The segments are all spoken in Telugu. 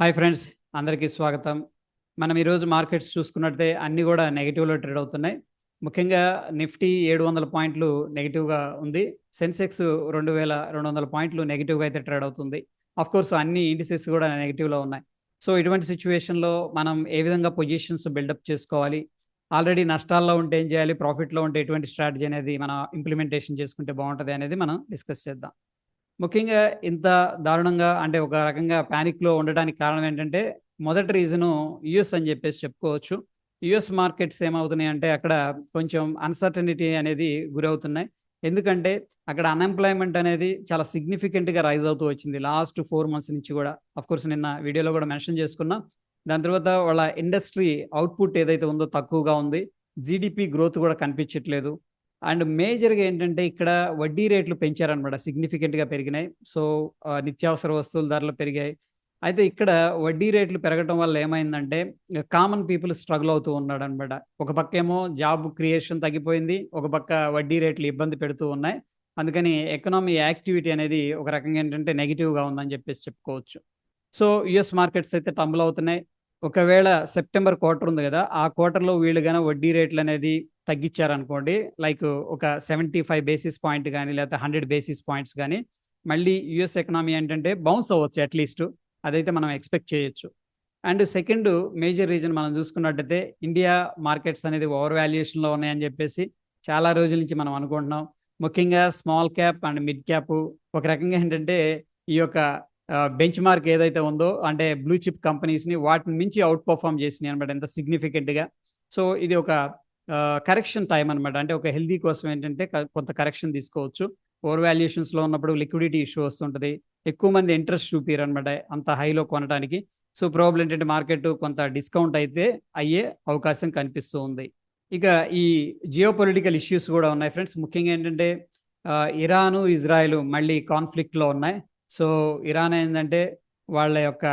హాయ్ ఫ్రెండ్స్ అందరికీ స్వాగతం. మనం ఈరోజు మార్కెట్స్ చూసుకున్నట్టే అన్నీ కూడా నెగిటివ్లో ట్రేడ్ అవుతున్నాయి. ముఖ్యంగా నిఫ్టీ ఏడు వందల పాయింట్లు నెగిటివ్గా ఉంది. సెన్సెక్స్ రెండు వేల రెండు వందల పాయింట్లు నెగిటివ్గా అయితే ట్రేడ్ అవుతుంది. అఫ్ కోర్స్ అన్ని ఇండిసెస్ కూడా నెగిటివ్లో ఉన్నాయి. సో ఇటువంటి సిచ్యువేషన్లో మనం ఏ విధంగా పొజిషన్స్ బిల్డప్ చేసుకోవాలి? ఆల్రెడీ నష్టాల్లో ఉంటే ఏం చేయాలి? ప్రాఫిట్లో ఉంటే ఎటువంటి స్ట్రాటజీ అనేది మనం ఇంప్లిమెంటేషన్ చేసుకుంటే బాగుంటుంది అనేది మనం డిస్కస్ చేద్దాం. ముఖ్యంగా ఇంత దారుణంగా అంటే ఒక రకంగా ప్యానిక్లో ఉండడానికి కారణం ఏంటంటే మొదటి రీజను యుఎస్ అని చెప్పేసి చెప్పుకోవచ్చు. యుఎస్ మార్కెట్స్ ఏమవుతున్నాయి అంటే అక్కడ కొంచెం అన్సర్టనిటీ అనేది గురవుతున్నాయి. ఎందుకంటే అక్కడ అన్ఎంప్లాయ్మెంట్ అనేది చాలా సిగ్నిఫికెంట్గా రైజ్ అవుతూ వచ్చింది. లాస్ట్ ఫోర్ మంత్స్ నుంచి కూడా. కోర్స్ నిన్న వీడియోలో కూడా మెన్షన్ చేసుకున్నాం. దాని తర్వాత వాళ్ళ ఇండస్ట్రీ అవుట్పుట్ ఏదైతే ఉందో తక్కువగా ఉంది. జీడిపి గ్రోత్ కూడా కనిపించట్లేదు. అండ్ మేజర్గా ఏంటంటే ఇక్కడ వడ్డీ రేట్లు పెంచారనమాట సిగ్నిఫికెంట్గా పెరిగినాయి. సో నిత్యావసర వస్తువుల ధరలు పెరిగాయి. అయితే ఇక్కడ వడ్డీ రేట్లు పెరగడం వల్ల ఏమైందంటే కామన్ పీపుల్ స్ట్రగుల్ అవుతూ ఉన్నాడు అనమాట ఒక పక్క ఏమో జాబ్ క్రియేషన్ తగ్గిపోయింది ఒక పక్క వడ్డీ రేట్లు ఇబ్బంది పెడుతూ ఉన్నాయి. అందుకని ఎకనామీ యాక్టివిటీ అనేది ఒక రకంగా ఏంటంటే నెగిటివ్గా ఉందని చెప్పేసి చెప్పుకోవచ్చు. సో యుఎస్ మార్కెట్స్ అయితే టంబుల్ అవుతున్నాయి. ఒకవేళ సెప్టెంబర్ క్వార్టర్ ఉంది కదా ఆ క్వార్టర్లో వీళ్ళు కానీ వడ్డీ రేట్లు అనేది తగ్గించారనుకోండి లైక్ ఒక సెవెంటీ ఫైవ్ బేసిస్ పాయింట్ కానీ లేకపోతే హండ్రెడ్ బేసిస్ పాయింట్స్ కానీ మళ్ళీ యుఎస్ ఎకనామీ ఏంటంటే బౌన్స్ అవ్వచ్చు అట్లీస్ట్ అదైతే మనం ఎక్స్పెక్ట్ చేయొచ్చు. అండ్ సెకండ్ మేజర్ రీజన్ మనం చూసుకున్నట్టయితే ఇండియా మార్కెట్స్ అనేది ఓవర్ వాల్యుయేషన్లో ఉన్నాయని చెప్పేసి చాలా రోజుల నుంచి మనం అనుకుంటున్నాం. ముఖ్యంగా small cap and mid cap ఒక రకంగా ఏంటంటే ఈ యొక్క బెంచ్ మార్క్ ఏదైతే ఉందో అంటే బ్లూ చిప్ కంపెనీస్ని వాటిని మించి అవుట్ పర్ఫామ్ చేసినాయి అనమాట ఎంత సిగ్నిఫికెంట్గా సో ఇది ఒక కరెక్షన్ టైం అనమాట అంటే ఒక హెల్దీ కోసం ఏంటంటే కొంత కరెక్షన్ తీసుకోవచ్చు. ఓవర్ వాల్యుయేషన్స్లో ఉన్నప్పుడు లిక్విడిటీ ఇష్యూ వస్తుంటుంది. ఎక్కువ మంది ఇంట్రెస్ట్ చూపిరు అనమాట అంత హైలో కొనడానికి సో ప్రాబ్లం ఏంటంటే మార్కెట్ కొంత డిస్కౌంట్ అయితే అయ్యే అవకాశం కనిపిస్తూ ఉంది. ఇక ఈ జియో పొలిటికల్ ఇష్యూస్ కూడా ఉన్నాయి ఫ్రెండ్స్ ముఖ్యంగా ఏంటంటే ఇరాను ఇజ్రాయెల్ మళ్ళీ కాన్ఫ్లిక్ట్లో ఉన్నాయి. సో ఇరాన్ ఏంటంటే వాళ్ళ యొక్క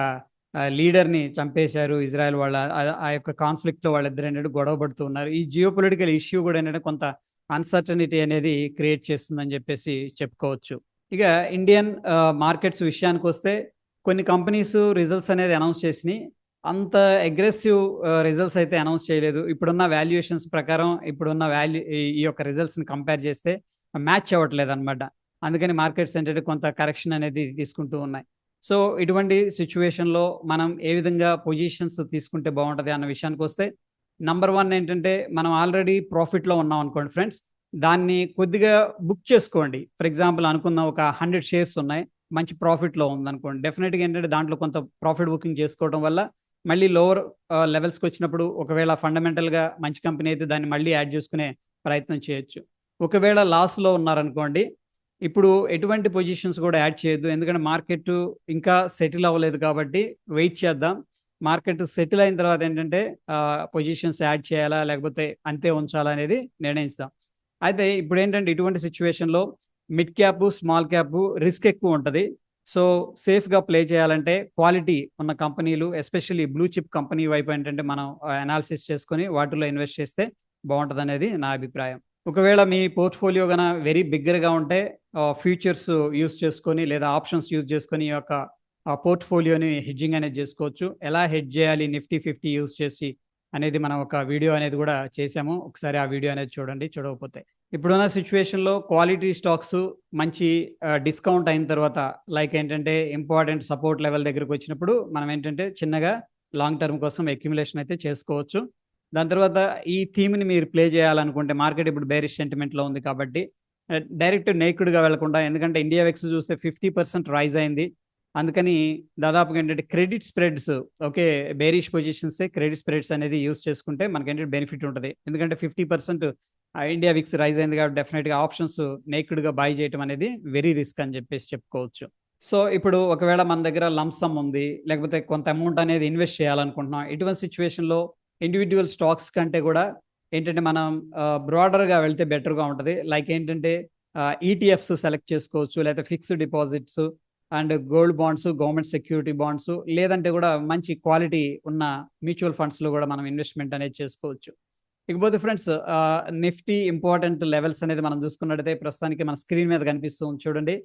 లీడర్ని చంపేశారు ఇజ్రాయెల్ వాళ్ళ ఆ యొక్క కాన్ఫ్లిక్ట్లో వాళ్ళిద్దరు ఏంటంటే గొడవ పడుతూ ఉన్నారు. ఈ జియో పొలిటికల్ ఇష్యూ కూడా ఏంటంటే కొంత అన్సర్టనిటీ అనేది క్రియేట్ చేస్తుందని చెప్పేసి చెప్పుకోవచ్చు. ఇక ఇండియన్ మార్కెట్స్ విషయానికి వస్తే కొన్ని కంపెనీస్ రిజల్ట్స్ అనేది అనౌన్స్ చేసినాయి. అంత అగ్రెసివ్ రిజల్ట్స్ అయితే అనౌన్స్ చేయలేదు. ఇప్పుడున్న వాల్యుయేషన్స్ ప్రకారం ఇప్పుడున్న వాల్యూ ఈ యొక్క రిజల్ట్స్ని కంపేర్ చేస్తే మ్యాచ్ అవ్వట్లేదు అనమాట అందుకని మార్కెట్స్ ఏంటంటే కొంత కరెక్షన్ అనేది తీసుకుంటూ ఉన్నాయి. సో ఇటువంటి సిచ్యువేషన్లో మనం ఏ విధంగా పొజిషన్స్ తీసుకుంటే బాగుంటుంది అన్న విషయానికి వస్తే నంబర్ వన్ ఏంటంటే మనం ఆల్రెడీ ప్రాఫిట్లో ఉన్నాం అనుకోండి ఫ్రెండ్స్ దాన్ని కొద్దిగా బుక్ చేసుకోండి. ఫర్ ఎగ్జాంపుల్ అనుకున్న ఒక హండ్రెడ్ షేర్స్ ఉన్నాయి మంచి ప్రాఫిట్లో ఉందనుకోండి. డెఫినెట్గా ఏంటంటే దాంట్లో కొంత ప్రాఫిట్ బుకింగ్ చేసుకోవడం వల్ల మళ్ళీ లోవర్ లెవెల్స్కి వచ్చినప్పుడు ఒకవేళ ఫండమెంటల్గా మంచి కంపెనీ అయితే దాన్ని మళ్ళీ యాడ్ చేసుకునే ప్రయత్నం చేయొచ్చు. ఒకవేళ లాస్లో ఉన్నారనుకోండి ఇప్పుడు ఎటువంటి పొజిషన్స్ కూడా యాడ్ చేయొద్దు. ఎందుకంటే మార్కెట్ ఇంకా సెటిల్ అవ్వలేదు కాబట్టి వెయిట్ చేద్దాం. మార్కెట్ సెటిల్ అయిన తర్వాత ఏంటంటే పొజిషన్స్ యాడ్ చేయాలా లేకపోతే అంతే ఉంచాలా అనేది నిర్ణయించుదాం అయితే ఇప్పుడు ఏంటంటే ఇటువంటి సిచ్యువేషన్లో mid cap small cap risk ఎక్కువ ఉంటుంది. సో సేఫ్గా ప్లే చేయాలంటే క్వాలిటీ ఉన్న కంపెనీలు ఎస్పెషల్లీ బ్లూ చిప్ కంపెనీ వైపు ఏంటంటే మనం అనాలిసిస్ చేసుకొని వాటిలో ఇన్వెస్ట్ చేస్తే బాగుంటుంది అనేది నా అభిప్రాయం. ఒకవేళ మీ పోర్ట్ఫోలియో కన వెరీ బిగ్గర్గా ఉంటే ఫ్యూచర్స్ యూస్ చేసుకొని లేదా ఆప్షన్స్ యూజ్ చేసుకొని ఈ యొక్క పోర్ట్ఫోలియోని హెడ్జింగ్ అనేది చేసుకోవచ్చు. ఎలా హెడ్ చేయాలి నిఫ్టీ ఫిఫ్టీ యూజ్ చేసి అనేది మనం ఒక వీడియో అనేది కూడా చేసాము ఒకసారి ఆ వీడియో అనేది చూడండి చూడకపోతే. ఇప్పుడున్న సిచ్యువేషన్లో క్వాలిటీ స్టాక్స్ మంచి డిస్కౌంట్ అయిన తర్వాత లైక్ ఏంటంటే ఇంపార్టెంట్ సపోర్ట్ లెవెల్ దగ్గరకు వచ్చినప్పుడు మనం ఏంటంటే చిన్నగా లాంగ్ టర్మ్ కోసం అక్యుములేషన్ అయితే చేసుకోవచ్చు. దాని తర్వాత ఈ థీమ్ని మీరు ప్లే చేయాలనుకుంటే మార్కెట్ ఇప్పుడు బేరిష్ సెంటిమెంట్లో ఉంది కాబట్టి డైరెక్ట్ నేకుడుగా వెళ్ళకుండా ఎందుకంటే ఇండియా వెక్స్ చూస్తే ఫిఫ్టీ పర్సెంట్ రైజ్ అయింది. అందుకని దాదాపుగా ఏంటంటే credit spreads okay bearish positions credit spreads అనేది యూస్ చేసుకుంటే మనకి ఏంటంటే బెనిఫిట్ ఉంటుంది. ఎందుకంటే fifty percent India VIX rise అయింది కాబట్టి డెఫినెట్గా ఆప్షన్స్ నేకుడ్గా బై చేయడం అనేది వెరీ రిస్క్ అని చెప్పేసి చెప్పుకోవచ్చు. సో ఇప్పుడు ఒకవేళ మన దగ్గర లంసమ్ ఉంది లేకపోతే కొంత అమౌంట్ అనేది ఇన్వెస్ట్ చేయాలనుకుంటున్నాం ఇటువంటి సిచ్యువేషన్లో ఇండివిజువల్ స్టాక్స్ కంటే కూడా ఏంటంటే మనం బ్రాడర్గా వెళ్తే బెటర్గా ఉంటుంది. లైక్ ఏంటంటే ఈటీఎఫ్స్ సెలెక్ట్ చేసుకోవచ్చు లేకపోతే fixed deposits and gold bonds government security bonds లేదంటే కూడా మంచి క్వాలిటీ ఉన్న మ్యూచువల్ ఫండ్స్లో కూడా మనం ఇన్వెస్ట్మెంట్ అనేది చేసుకోవచ్చు. ఇకపోతే ఫ్రెండ్స్ నిఫ్టీ ఇంపార్టెంట్ లెవెల్స్ అనేది మనం చూసుకున్నట్టయితే ప్రస్తుతానికి మన స్క్రీన్ మీద కనిపిస్తుంది చూడండి.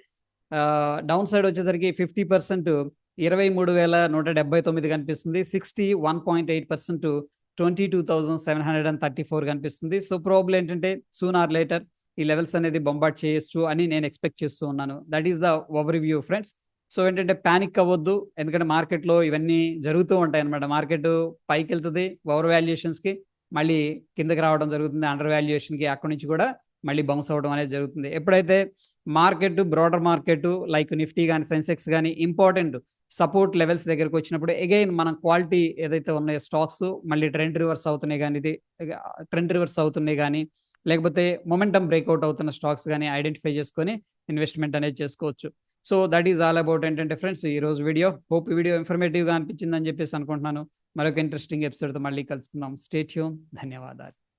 డౌన్ సైడ్ వచ్చేసరికి ఫిఫ్టీ పర్సెంట్ ఇరవై మూడు వేల నూట డెబ్బై తొమ్మిది కనిపిస్తుంది. Sixty one point eight percent twenty two thousand seven hundred and thirty four కనిపిస్తుంది. సో ప్రాబ్లం ఏంటంటే సూన్ ఆర్ లేటర్ ఈ లెవెల్స్ అనేది బొంబాట్ చేయొచ్చు అని నేను ఎక్స్పెక్ట్ చేస్తూ ఉన్నాను. That is the overview friends so ఏంటంటే ప్యానిక్ అవ్వద్దు. ఎందుకంటే మార్కెట్లో ఇవన్నీ జరుగుతూ ఉంటాయి అనమాట మార్కెట్ పైకి వెళ్తుంది ఓవర్ వాల్యుయేషన్స్కి మళ్ళీ కిందకి రావడం జరుగుతుంది అండర్ వాల్యుయేషన్కి అక్కడి నుంచి కూడా మళ్ళీ బౌన్స్ అవ్వడం అనేది జరుగుతుంది. ఎప్పుడైతే market broader market like Nifty కానీ సెన్సెక్స్ కానీ ఇంపార్టెంట్ సపోర్ట్ లెవెల్స్ దగ్గరకు వచ్చినప్పుడు అగైన్ మనం క్వాలిటీ ఏదైతే ఉన్నాయో స్టాక్స్ మళ్ళీ ట్రెండ్ రివర్స్ అవుతున్నాయి కానీ ఇది ట్రెండ్ రివర్స్ అవుతున్నాయి కానీ లేకపోతే మొమెంటం బ్రేక్అవుట్ అవుతున్న స్టాక్స్ కానీ ఐడెంటిఫై చేసుకొని ఇన్వెస్ట్మెంట్ అనేది చేసుకోవచ్చు. So that is all about ఏంటంటే ఫ్రెండ్స్ ఈ రోజు వీడియో. హోప్ వీడియో ఇన్ఫర్మేటివ్గా అనిపించిందని చెప్పేసి అనుకుంటున్నాను. మరొక ఇంట్రెస్టింగ్ ఎపిసోడ్తో మళ్ళీ కలుసుకుందాం. స్టేట్యూమ్ ధన్యవాదాలు.